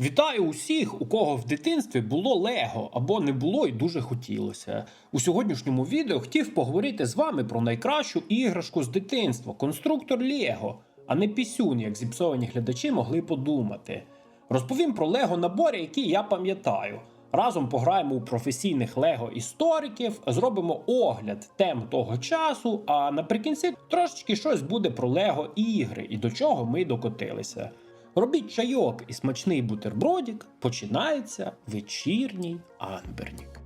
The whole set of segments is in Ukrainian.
Вітаю усіх, у кого в дитинстві було Лего або не було і дуже хотілося. У сьогоднішньому відео хотів поговорити з вами про найкращу іграшку з дитинства конструктор Лего, а не пісюн, як зіпсовані глядачі могли подумати. Розповім про Лего набори, які я пам'ятаю. Разом пограємо у професійних Лего істориків, зробимо огляд тем того часу, а наприкінці трошечки щось буде про Лего ігри і до чого ми докотилися. Робіть чайок і смачний бутербродік, починається вечірній Анбернік.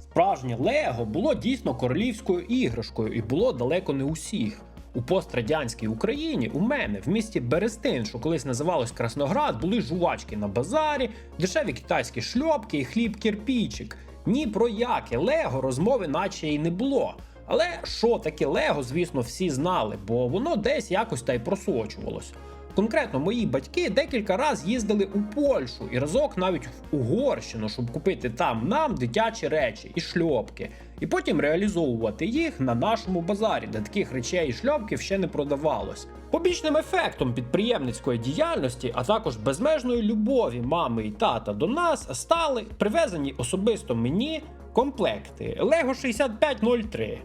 Справжнє Лего було дійсно королівською іграшкою і було далеко не усіх. У пострадянській Україні у мене в місті Берестин, що колись називалось Красноград, були жувачки на базарі, дешеві китайські шльопки і хліб кирпічик. Ні про яке Лего розмови наче й не було. Але що таке Лего, звісно, всі знали, бо воно десь якось та й просочувалось. Конкретно мої батьки декілька разів їздили у Польщу і разок навіть в Угорщину, щоб купити там нам дитячі речі і шльопки, і потім реалізовувати їх на нашому базарі, де таких речей і шльопків ще не продавалось. Побічним ефектом підприємницької діяльності, а також безмежної любові мами і тата до нас стали привезені особисто мені комплекти Lego 6503,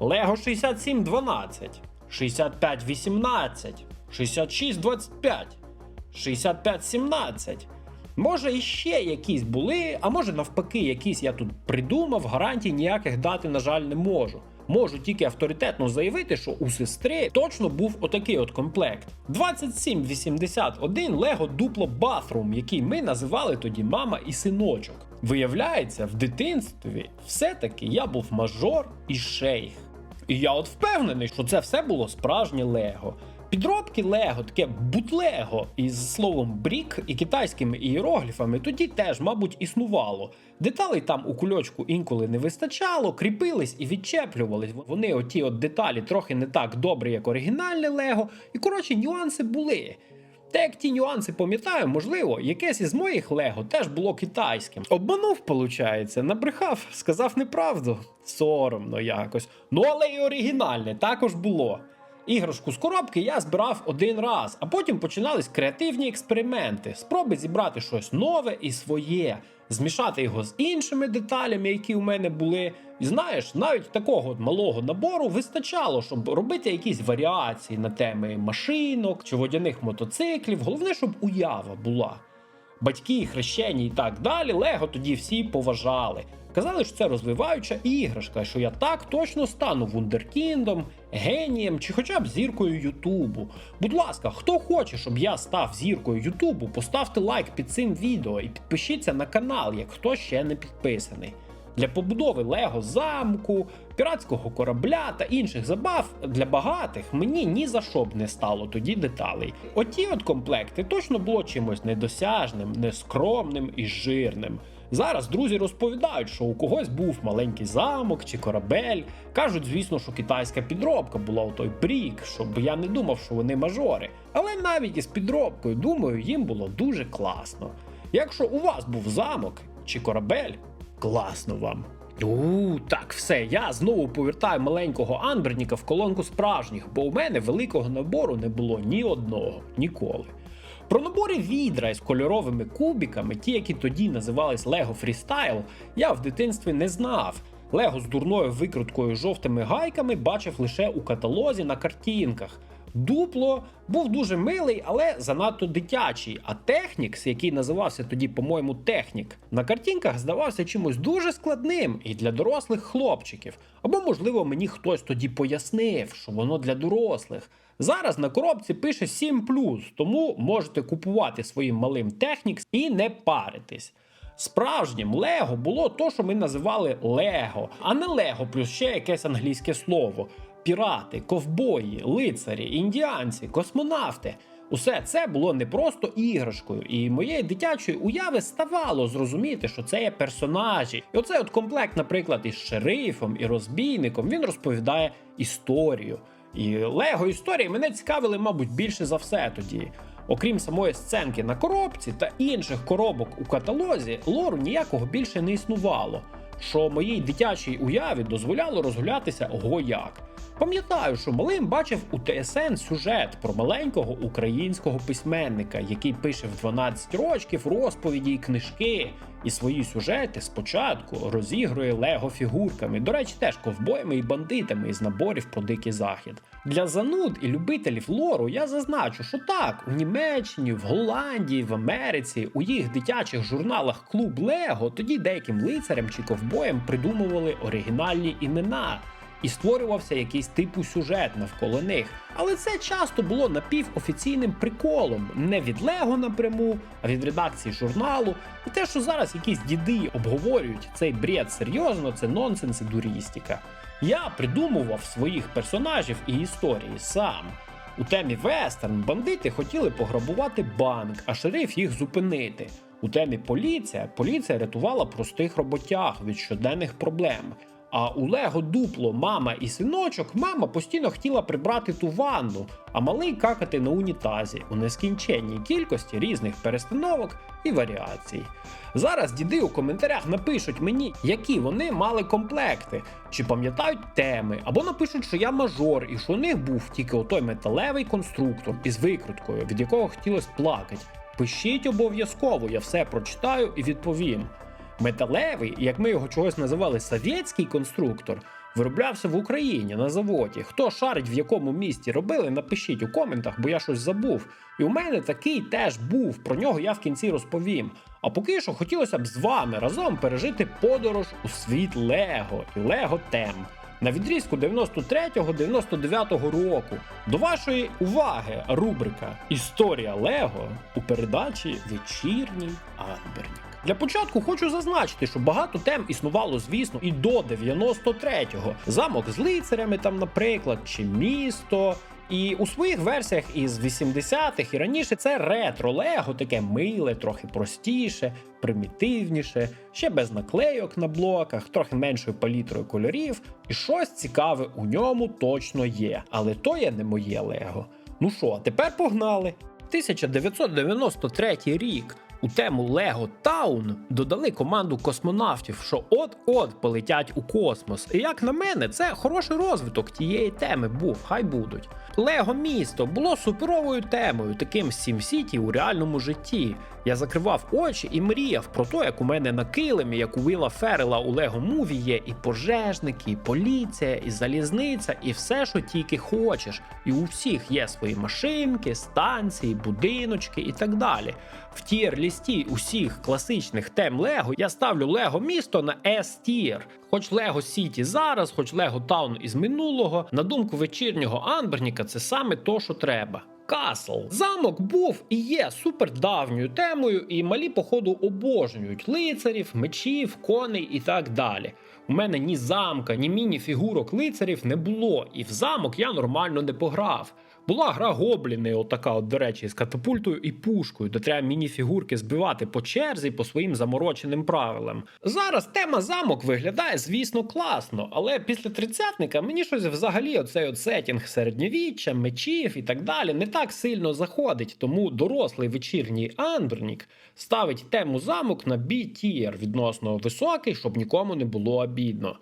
Lego 6712, 6518. 66-25, 65-17. Може, іще якісь були, а може навпаки, якісь я тут придумав, гарантій ніяких дати, на жаль, не можу. Можу тільки авторитетно заявити, що у сестри точно був отакий от комплект: 2781 Lego Duplo Bathroom, який ми називали тоді мама і синочок. Виявляється, в дитинстві все-таки я був мажор і шейх. І я от впевнений, що це все було справжнє Лего. Підробки Лего, таке бутлего із словом брік і китайськими ієрогліфами тоді теж, мабуть, існувало. Деталей там у кульочку інколи не вистачало, кріпились і відчеплювались. Вони оті от деталі трохи не так добрі, як оригінальне Лего. І коротше, нюанси були. Та як ті нюанси пам'ятаю, можливо, якесь із моїх Лего теж було китайським. Обманув, получається, набрехав, сказав неправду. Соромно якось. Ну але й оригінальне також було. Іграшку з коробки я збирав один раз, а потім починались креативні експерименти, спроби зібрати щось нове і своє, змішати його з іншими деталями, які у мене були. І знаєш, навіть такого от малого набору вистачало, щоб робити якісь варіації на теми машинок чи водяних мотоциклів. Головне, щоб уява була. Батьки, хрещені і так далі, Лего тоді всі поважали. Казали, що це розвиваюча іграшка, що я так точно стану вундеркіндом, генієм чи хоча б зіркою Ютубу. Будь ласка, хто хоче, щоб я став зіркою Ютубу, поставте лайк під цим відео і підпишіться на канал, як хто ще не підписаний. Для побудови Лего замку, піратського корабля та інших забав для багатих мені ні за що б не стало тоді деталей. Оті от комплекти точно було чимось недосяжним, нескромним і жирним. Зараз друзі розповідають, що у когось був маленький замок чи корабель. Кажуть, звісно, що китайська підробка була у той брік, щоб я не думав, що вони мажори. Але навіть із підробкою, думаю, їм було дуже класно. Якщо у вас був замок чи корабель, класно вам. У, так, все, я знову повертаю маленького Анберніка в колонку справжніх, бо у мене великого набору не було ні одного, ніколи. Про набори відра із кольоровими кубіками, ті, які тоді називались Lego Freestyle, я в дитинстві не знав. Лего з дурною викруткою жовтими гайками бачив лише у каталозі на картинках. Дупло був дуже милий, але занадто дитячий. А Технікс, який називався тоді, по-моєму, Технік, на картинках здавався чимось дуже складним і для дорослих хлопчиків. Або, можливо, мені хтось тоді пояснив, що воно для дорослих. Зараз на коробці пише 7 тому можете купувати своїм малим Технікс і не паритись. Справжнім Лего було то, що ми називали Лего, а не Лего плюс ще якесь англійське слово. Пірати, ковбої, лицарі, індіанці, космонавти. Усе це було не просто іграшкою, і моєї дитячої уяви ставало зрозуміти, що це є персонажі. І оцей от комплект, наприклад, із шерифом і розбійником, він розповідає історію. І Лего історії мене цікавили, мабуть, більше за все тоді. Окрім самої сценки на коробці та інших коробок у каталозі, лору ніякого більше не існувало. Що моїй дитячій уяві дозволяло розгулятися гояк. Пам'ятаю, що малим бачив у ТСН сюжет про маленького українського письменника, який пише в 12 років розповіді і книжки, і свої сюжети спочатку розігрує лего фігурками. До речі, теж ковбоями і бандитами із наборів про дикий захід. Для зануд і любителів лору я зазначу, що так, у Німеччині, в Голландії, в Америці, у їх дитячих журналах Клуб Лего тоді деяким лицарям чи ковбоям придумували оригінальні імена і створювався якийсь типу сюжет навколо них. Але це часто було напівофіційним приколом, не від Лего напряму, а від редакції журналу. І те, що зараз якісь діди обговорюють цей бред серйозно, це нонсенс і дурістика. Я придумував своїх персонажів і історії сам. У темі вестерн бандити хотіли пограбувати банк, а шериф їх зупинити. У темі поліція поліція рятувала простих роботяг від щоденних проблем. А у Лего дупло мама і синочок мама постійно хотіла прибрати ту ванну, а малий какати на унітазі у нескінченній кількості різних перестановок і варіацій. Зараз діди у коментарях напишуть мені, які вони мали комплекти, чи пам'ятають теми, або напишуть, що я мажор, і що у них був тільки отой металевий конструктор із викруткою, від якого хотілося плакати. Пишіть обов'язково, я все прочитаю і відповім. Металевий, як ми його чогось називали, совєтський конструктор, вироблявся в Україні на заводі. Хто шарить в якому місті робили, напишіть у коментах, бо я щось забув. І у мене такий теж був. Про нього я в кінці розповім. А поки що хотілося б з вами разом пережити подорож у світ Лего і Лего Тем. На відрізку 93-99 року. До вашої уваги рубрика Історія Лего у передачі Вечірній Анбернік. Для початку хочу зазначити, що багато тем існувало, звісно, і до 93-го. Замок з лицарями, там, наприклад, чи місто. І у своїх версіях із 80-х і раніше це ретро Лего, таке миле, трохи простіше, примітивніше, ще без наклейок на блоках, трохи меншою палітрою кольорів. І щось цікаве у ньому точно є. Але то є не моє Лего. Ну що, тепер погнали. 1993 рік. У тему Лего Таун додали команду космонавтів, що от-от полетять у космос. І як на мене, це хороший розвиток тієї теми був, хай будуть. Лего місто було суперовою темою, таким SimCity у реальному житті. Я закривав очі і мріяв про те, як у мене на килимі, як у Віла Феррела у Лего Муві є і пожежники, і поліція, і залізниця, і все, що тільки хочеш. І у всіх є свої машинки, станції, будиночки і так далі. В тір лісті усіх класичних тем Лего я ставлю Лего місто на S-тір. Хоч Лего Сіті зараз, хоч Лего Таун із минулого, на думку вечірнього Анберніка, це саме то, що треба. Касл. Замок був і є супердавньою темою, і малі, походу, обожнюють лицарів, мечів, коней і так далі. У мене ні замка, ні міні-фігурок лицарів не було, і в замок я нормально не пограв. Була гра гобліни, отака, от, до речі, з катапультою і пушкою, де треба міні-фігурки збивати по черзі по своїм замороченим правилам. Зараз тема замок виглядає, звісно, класно, але після тридцятника мені щось взагалі оцей от сетінг середньовіччя, мечів і так далі не так сильно заходить. Тому дорослий вечірній Анбернік ставить тему замок на B-тір відносно високий, щоб нікому не було обідно.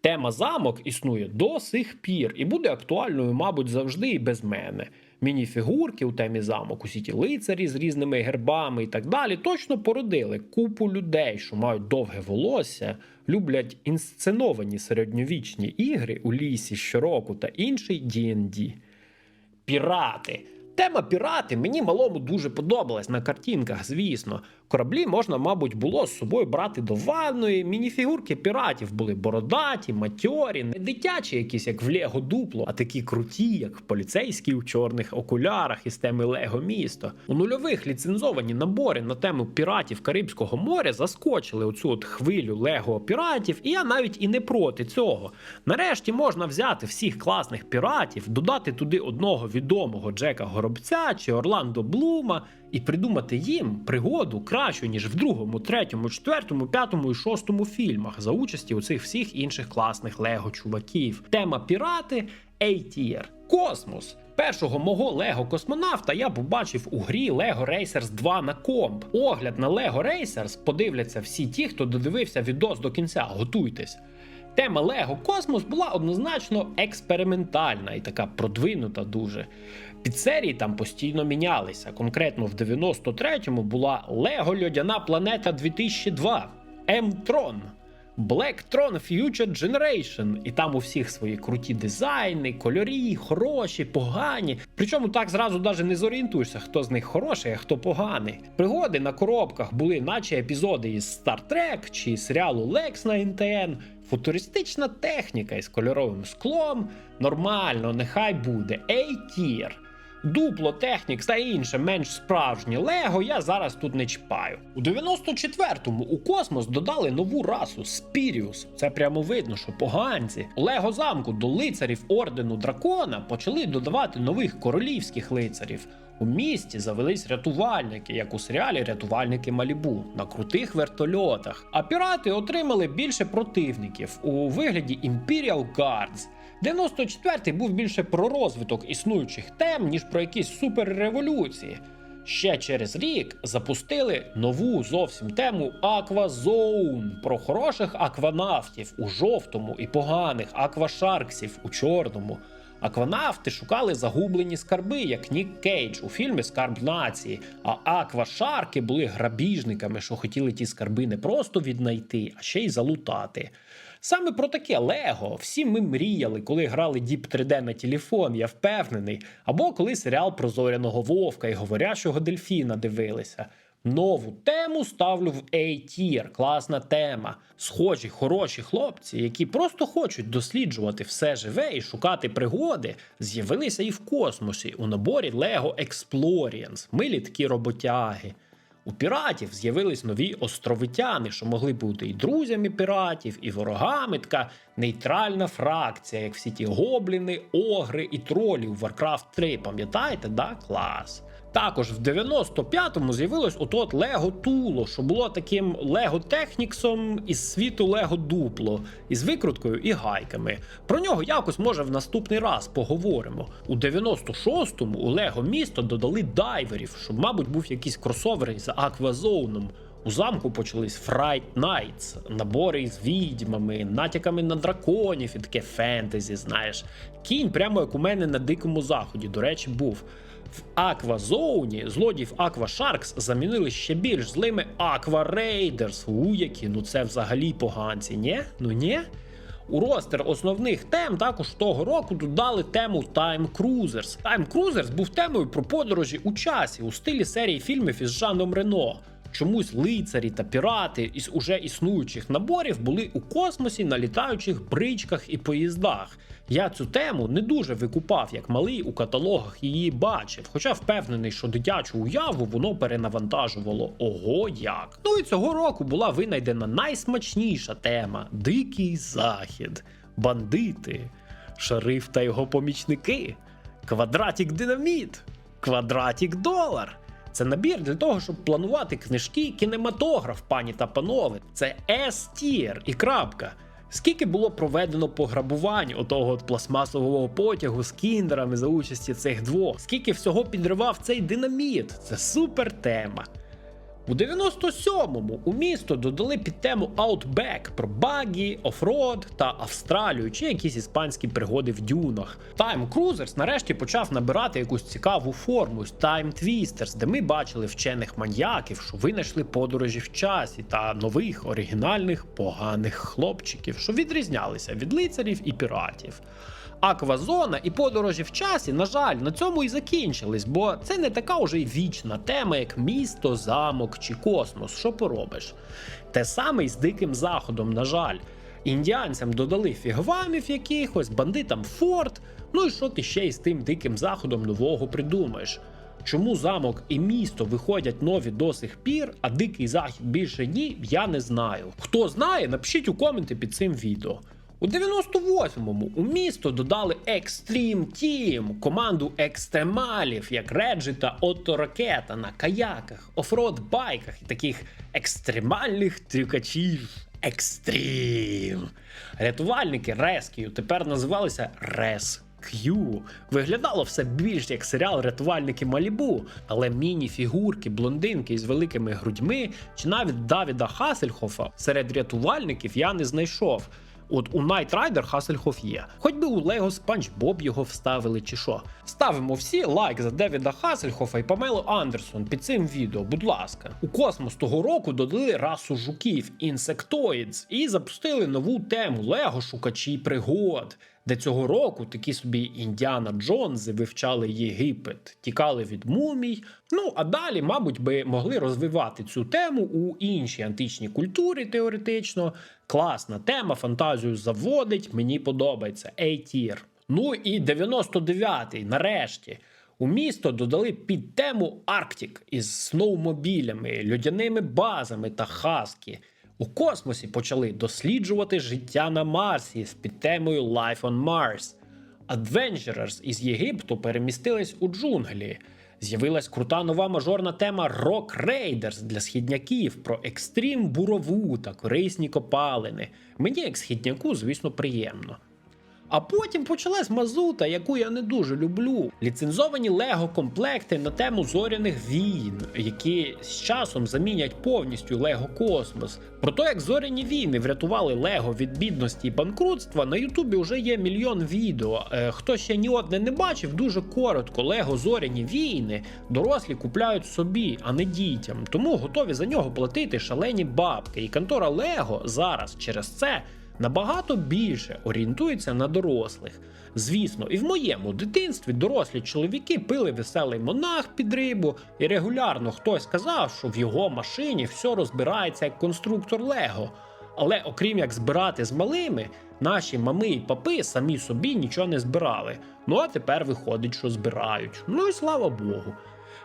Тема замок існує до сих пір і буде актуальною, мабуть, завжди і без мене. Мініфігурки у темі замок, усі ті лицарі з різними гербами і так далі, точно породили купу людей, що мають довге волосся, люблять інсценовані середньовічні ігри у лісі щороку та інший D&D. Пірати. Тема пірати мені малому дуже подобалась на картинках, звісно. Кораблі можна, мабуть, було з собою брати до ванної. Мініфігурки піратів були бородаті, матьорі, не дитячі, якісь як в Лего дупло, а такі круті, як поліцейські у чорних окулярах із теми Лего місто. У нульових ліцензовані набори на тему піратів Карибського моря заскочили оцю от хвилю Лего піратів, і я навіть і не проти цього. Нарешті можна взяти всіх класних піратів, додати туди одного відомого Джека Горобця чи Орландо Блума і придумати їм пригоду кращу, ніж в другому, третьому, четвертому, п'ятому і шостому фільмах за участі у цих всіх інших класних лего чуваків. Тема пірати A-Tier. Космос. Першого мого Лего космонавта я побачив у грі Lego Racers 2 на комп. Огляд на Lego Racers подивляться всі ті, хто додивився відос до кінця. Готуйтесь. Тема Лего Космос була однозначно експериментальна і така продвинута дуже. Підсерії там постійно мінялися. Конкретно в 93-му була Лего Льодяна Планета 2002, М-Трон. Blacktron Future Generation, і там у всіх свої круті дизайни, кольорі, хороші, погані. Причому так зразу навіть не зорієнтуєшся, хто з них хороший, а хто поганий. Пригоди на коробках були, наче епізоди із Star Trek чи серіалу Lex на NTN. Футуристична техніка із кольоровим склом. Нормально, нехай буде. A-tier. Дупло, Технікс та інше менш справжнє Лего я зараз тут не чіпаю. У 94-му у космос додали нову расу Спіріус. Це прямо видно, що поганці. У Лего замку до лицарів ордену дракона почали додавати нових королівських лицарів. У місті завелись рятувальники, як у серіалі Рятувальники Малібу на крутих вертольотах. А пірати отримали більше противників у вигляді Imperial Guards. 94-й був більше про розвиток існуючих тем, ніж про якісь суперреволюції. Ще через рік запустили нову зовсім тему Aquazone про хороших акванавтів у жовтому і поганих аквашарксів у чорному. Акванавти шукали загублені скарби, як Нік Кейдж у фільмі Скарб нації. А аквашарки були грабіжниками, що хотіли ті скарби не просто віднайти, а ще й залутати. Саме про таке Лего всі ми мріяли, коли грали Deep 3D на телефон, я впевнений, або коли серіал про зоряного вовка і говорящого дельфіна дивилися. Нову тему ставлю в A-Tier, класна тема. Схожі хороші хлопці, які просто хочуть досліджувати все живе і шукати пригоди, з'явилися і в космосі у наборі Lego Explorians, милі такі роботяги. У піратів з'явились нові островитяни, що могли бути і друзями піратів, і ворогами. Така нейтральна фракція, як всі ті гобліни, огри і тролі у Warcraft 3. Пам'ятаєте, да? Клас. Також в 95-му з'явилось от Лего Туло, що було таким Лего Техніксом із світу Лего Дупло, із викруткою і гайками. Про нього якось може в наступний раз поговоримо. У 96-му у Лего місто додали дайверів, щоб, мабуть, був якийсь кросовер із Аквазоуном. У замку почались Fright Nights, набори з відьмами, натяками на драконів і таке фентезі, знаєш. Кінь прямо як у мене на дикому заході, до речі, був. В Аквазоуні злодіїв Aqua Sharks замінили ще більш злими Aqua Raiders. У які, ну це взагалі поганці, ні? Ну ні? У ростер основних тем також того року додали тему Time Cruisers. Time Cruisers був темою про подорожі у часі у стилі серії фільмів із Жаном Рено. Чомусь лицарі та пірати із уже існуючих наборів були у космосі на літаючих бричках і поїздах. Я цю тему не дуже викупав, як малий у каталогах її бачив, хоча впевнений, що дитячу уяву воно перенавантажувало ого як. Ну і цього року була винайдена найсмачніша тема Дикий Захід, бандити, шериф та його помічники, квадратік динаміт, квадратік долар. Це набір для того, щоб планувати книжки, кінематограф, пані та панове. Це S-тір і крапка. Скільки було проведено пограбувань отого от пластмасового потягу з кіндерами за участі цих двох? Скільки всього підривав цей динаміт? Це супер тема. У 97-му у місто додали під тему Outback про багі, офрод та Австралію чи якісь іспанські пригоди в дюнах. Time Cruisers нарешті почав набирати якусь цікаву форму з Time Twisters, де ми бачили вчених маньяків, що винайшли подорожі в часі та нових оригінальних поганих хлопчиків, що відрізнялися від лицарів і піратів. Аквазона і подорожі в часі, на жаль, на цьому і закінчились, бо це не така вже й вічна тема, як місто, замок чи космос. Що поробиш? Те саме й з диким заходом, на жаль. Індіанцям додали фігвамів якихось, бандитам форт. Ну і що ти ще із тим диким заходом нового придумаєш? Чому замок і місто виходять нові до сих пір, а дикий захід більше ні, я не знаю. Хто знає, напишіть у коменти під цим відео. У 98-му у місто додали Extreme Team, команду екстремалів, як Реджі та Отто Ракета на каяках, офроуд байках і таких екстремальних трюкачів. Екстрім. Рятувальники Rescue тепер називалися Rescue. Виглядало все більш як серіал Рятувальники Малібу, але міні-фігурки, блондинки із великими грудьми чи навіть Давіда Хасельхофа серед рятувальників я не знайшов. От у Night Rider Хассельхоф є. Хоч би у Лего Спанч Боб його вставили чи що. Ставимо всі лайк за Девіда Хасельхофа і Памелу Андерсон під цим відео, будь ласка. У космос того року додали расу жуків Insectoids і запустили нову тему Лего Шукачі пригод. Де цього року такі собі Індіана Джонси вивчали Єгипет, тікали від мумій. Ну а далі, мабуть, би могли розвивати цю тему у іншій античній культурі теоретично. Класна тема, фантазію заводить, мені подобається. A-тір. Ну і 99-й, нарешті. У місто додали під тему Арктик із сноумобілями, льодяними базами та хаскі. У космосі почали досліджувати життя на Марсі з під темою Life on Mars. Adventurers із Єгипту перемістились у джунглі. З'явилась крута нова мажорна тема Rock Raiders для східняків про екстрім бурову та корисні копалини. Мені, як східняку, звісно, приємно. А потім почалась мазута, яку я не дуже люблю. Ліцензовані лего комплекти на тему зоряних війн, які з часом замінять повністю Лего Космос. Про те, як зоряні війни врятували Лего від бідності і банкрутства, на Ютубі вже є мільйон відео. Е, хто ще ні одне не бачив, дуже коротко. Лего зоряні війни дорослі купляють собі, а не дітям. Тому готові за нього платити шалені бабки. І контора Лего зараз через це набагато більше орієнтується на дорослих. Звісно, і в моєму дитинстві дорослі чоловіки пили веселий монах під рибу, і регулярно хтось казав, що в його машині все розбирається як конструктор Лего. Але окрім як збирати з малими, наші мами і папи самі собі нічого не збирали. Ну а тепер виходить, що збирають. Ну і слава Богу.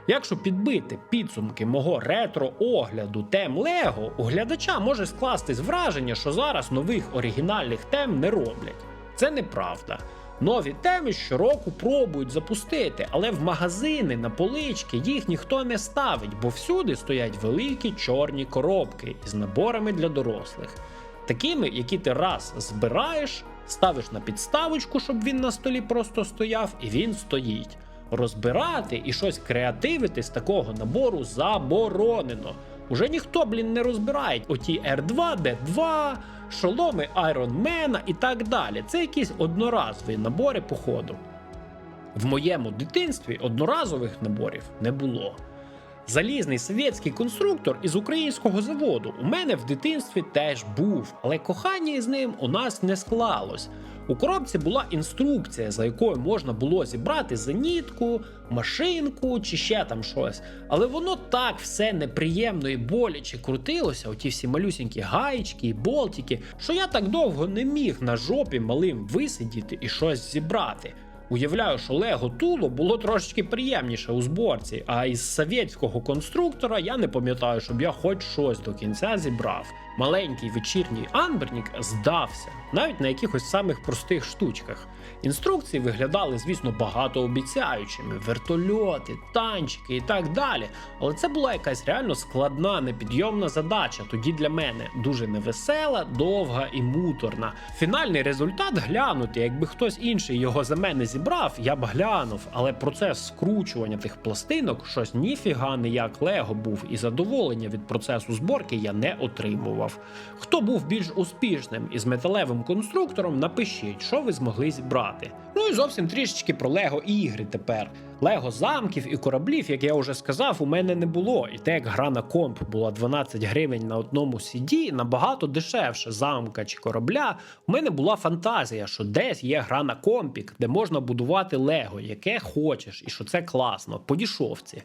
Якщо підбити підсумки мого ретро-огляду тем Лего, у глядача може скластись враження, що зараз нових оригінальних тем не роблять. Це неправда. Нові теми щороку пробують запустити, але в магазини на полички їх ніхто не ставить, бо всюди стоять великі чорні коробки із наборами для дорослих, такими, які ти раз збираєш, ставиш на підставочку, щоб він на столі просто стояв, і він стоїть. Розбирати і щось креативити з такого набору заборонено. Уже ніхто, блін, не розбирає оті R2, D2, шоломи Айронмена і так далі. Це якісь одноразові набори походу. В моєму дитинстві одноразових наборів не було. Залізний совєтський конструктор із українського заводу у мене в дитинстві теж був, але кохання із ним у нас не склалось. У коробці була інструкція, за якою можна було зібрати зенітку, машинку чи ще там щось. Але воно так все неприємно і боляче крутилося, оті всі малюсінькі гаєчки і болтики, що я так довго не міг на жопі малим висидіти і щось зібрати. Уявляю, що Лего Туло було трошечки приємніше у зборці, а із совєтського конструктора я не пам'ятаю, щоб я хоч щось до кінця зібрав. Маленький вечірній Анбернік здався, навіть на якихось самих простих штучках. Інструкції виглядали, звісно, багатообіцяючими: вертольоти, танчики і так далі. Але це була якась реально складна, непідйомна задача. Тоді для мене дуже невесела, довга і муторна. Фінальний результат глянути. Якби хтось інший його за мене зібрав, я б глянув. Але процес скручування тих пластинок щось ніфіга не як Лего був, і задоволення від процесу зборки я не отримував. Хто був більш успішним із металевим конструктором, напишіть, що ви змогли зібрати. Ну і зовсім трішечки про Лего ігри тепер. Лего замків і кораблів, як я вже сказав, у мене не було. І те, як гра на комп була 12 гривень на одному CD, набагато дешевше замка чи корабля. У мене була фантазія, що десь є гра на компік, де можна будувати Лего, яке хочеш, і що це класно, по дішовці.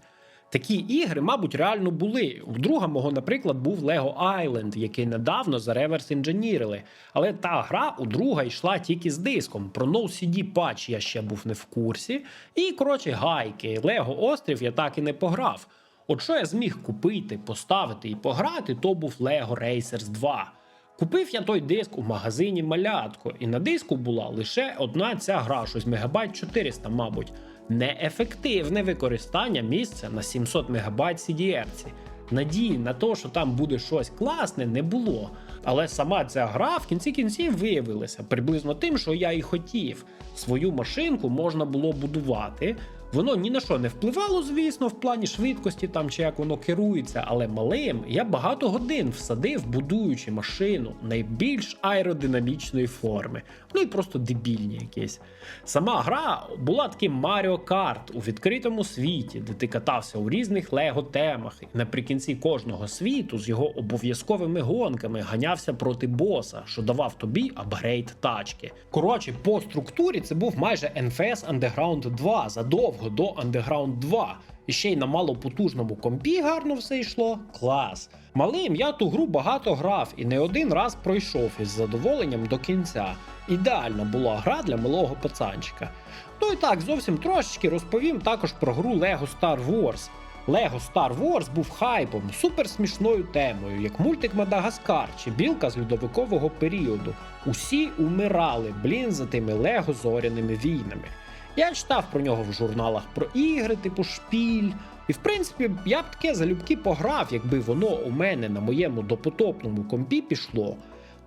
Такі ігри, мабуть, реально були. У друга мого, наприклад, був Lego Island, який недавно зареверс інженірили. Але та гра у друга йшла тільки з диском. Про No CD патч я ще був не в курсі. І, коротше, гайки. Lego Острів я так і не пограв. От що я зміг купити, поставити і пограти, то був Lego Racers 2. Купив я той диск у магазині Малятко, і на диску була лише одна ця гра, щось мегабайт 400, мабуть. Неефективне використання місця на 700 мегабайт CDR-ці. Надії на те, що там буде щось класне, не було. Але сама ця гра в кінці кінців виявилася приблизно тим, що я і хотів. Свою машинку можна було будувати. Воно ні на що не впливало, звісно, в плані швидкості там чи як воно керується, але малим я багато годин всадив, будуючи машину найбільш аеродинамічної форми. Ну і просто дебільні якісь. Сама гра була таким Mario Kart у відкритому світі, де ти катався у різних лего темах, і наприкінці кожного світу з його обов'язковими гонками ганявся проти боса, що давав тобі апгрейд тачки. Коротше, по структурі це був майже NFS Underground 2 задовго до Underground 2. І ще й на малопотужному компі гарно все йшло. Клас. Малим я ту гру багато грав і не один раз пройшов із задоволенням до кінця. Ідеальна була гра для малого пацанчика. Ну і так, зовсім трошечки розповім також про гру Lego Star Wars. Lego Star Wars був хайпом, суперсмішною темою, як мультик Мадагаскар чи білка з льодовикового періоду. Усі умирали, блін, за тими Лего зоряними війнами. Я читав про нього в журналах про ігри, типу шпіль. І в принципі, я б таке залюбки пограв, якби воно у мене на моєму допотопному компі пішло.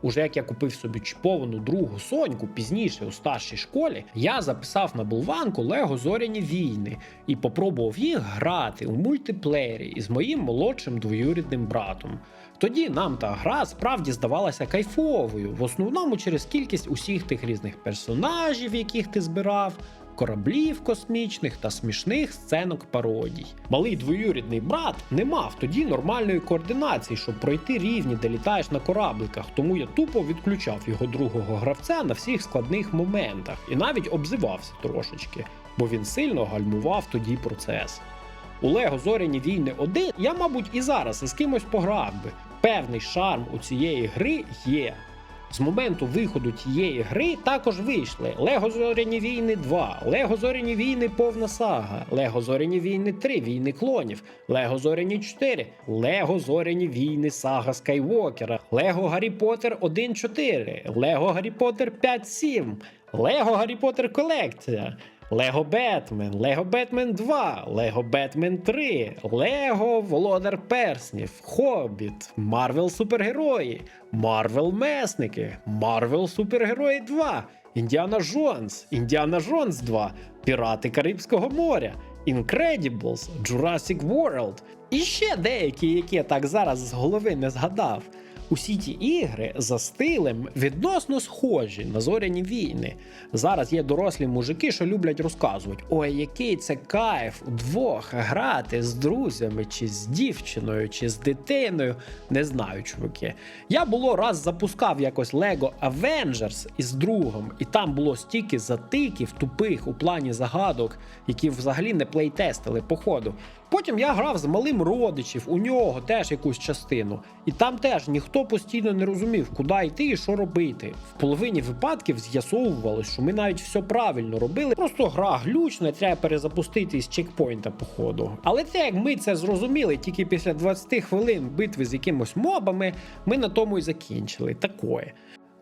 Уже як я купив собі чіповану другу соньку пізніше у старшій школі, я записав на болванку Лего Зоряні війни і попробував їх грати у мультиплеєрі із моїм молодшим двоюрідним братом. Тоді нам та гра справді здавалася кайфовою, в основному через кількість усіх тих різних персонажів, яких ти збирав. Кораблів космічних та смішних сценок пародій. Малий двоюрідний брат не мав тоді нормальної координації, щоб пройти рівні, де літаєш на корабликах, тому я тупо відключав його другого гравця на всіх складних моментах і навіть обзивався трошечки, бо він сильно гальмував тоді процес. У Лего Зоряні війни 1 я, мабуть, і зараз із кимось пограв би. Певний шарм у цієї гри є. З моменту виходу тієї гри також вийшли Лего Зоряні війни 2, Лего Зоряні війни повна сага, Лего Зоряні війни 3, війни клонів, Лего Зоряні 4, Лего Зоряні війни сага Скайвокера, Лего Гаррі Поттер 1.4, Лего Гаррі Поттер 5.7, Лего Гаррі Поттер колекція. Лего Бетмен, Лего Бетмен 2, Лего Бетмен 3, Лего Володар Перснів, Хобіт, Марвел Супергерої, Марвел Месники, Марвел Супергерої 2, Індіана Джонс, Індіана Джонс 2, Пірати Карибського моря, Incredibles, Jurassic World і ще деякі, які я так зараз з голови не згадав. Усі ті ігри за стилем відносно схожі на зоряні війни. Зараз є дорослі мужики, що люблять розказувати: ой, який це кайф удвох грати з друзями, чи з дівчиною, чи з дитиною. Не знаю, чуваки. Я було раз запускав якось Lego Avengers із другом, і там було стільки затиків тупих у плані загадок, які взагалі не плейтестили по ходу. Потім я грав з малим родичів, у нього теж якусь частину. І там теж ніхто постійно не розумів, куди йти і що робити. В половині випадків з'ясовувалось, що ми навіть все правильно робили. Просто гра глючна, треба перезапустити з чекпоінта по ходу. Але те, як ми це зрозуміли, тільки після 20 хвилин битви з якимось мобами, ми на тому і закінчили. Такое.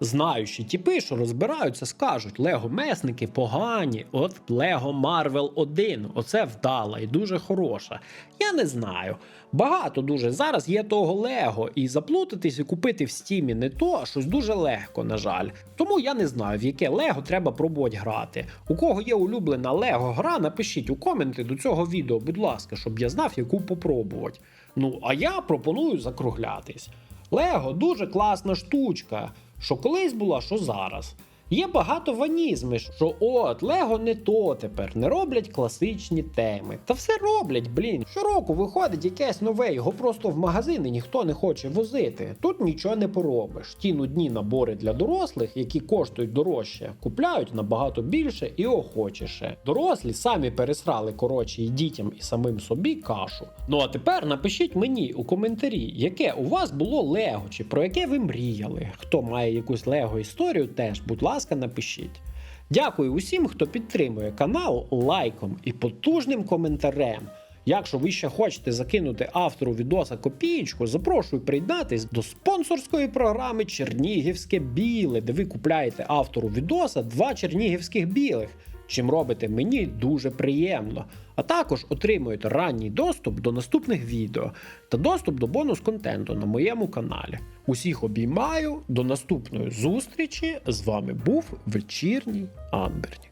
Знаючі тіпи, що розбираються, скажуть: Лего месники погані, от Лего Марвел 1, оце вдала і дуже хороша. Я не знаю. Багато дуже зараз є того Лего, і заплутатись і купити в стімі не то, а щось дуже легко, на жаль. Тому я не знаю, в яке Лего треба пробувати грати. У кого є улюблена Лего гра, напишіть у коменти до цього відео, будь ласка, щоб я знав, яку попробувати. Ну, а я пропоную закруглятись. Лего дуже класна штучка, що колись була, що зараз. Є багато ванізми, що от Лего не то тепер, не роблять класичні теми. Та все роблять, блін. Щороку виходить якесь нове, його просто в магазини ніхто не хоче возити. Тут нічого не поробиш. Ті нудні набори для дорослих, які коштують дорожче, купляють набагато більше і охочіше. Дорослі самі пересрали коротше і дітям, і самим собі кашу. Ну а тепер напишіть мені у коментарі, яке у вас було Лего, чи про яке ви мріяли. Хто має якусь Лего історію, теж, будь ласка, напишіть. Дякую усім, хто підтримує канал лайком і потужним коментарем. Якщо ви ще хочете закинути автору відоса копієчку, запрошую приєднатись до спонсорської програми Чернігівське біле, де ви купляєте автору відоса два чернігівських білих, чим робите мені дуже приємно. А також отримуєте ранній доступ до наступних відео та доступ до бонус контенту на моєму каналі. Усіх обіймаю. До наступної зустрічі. З вами був вечірній Амберні.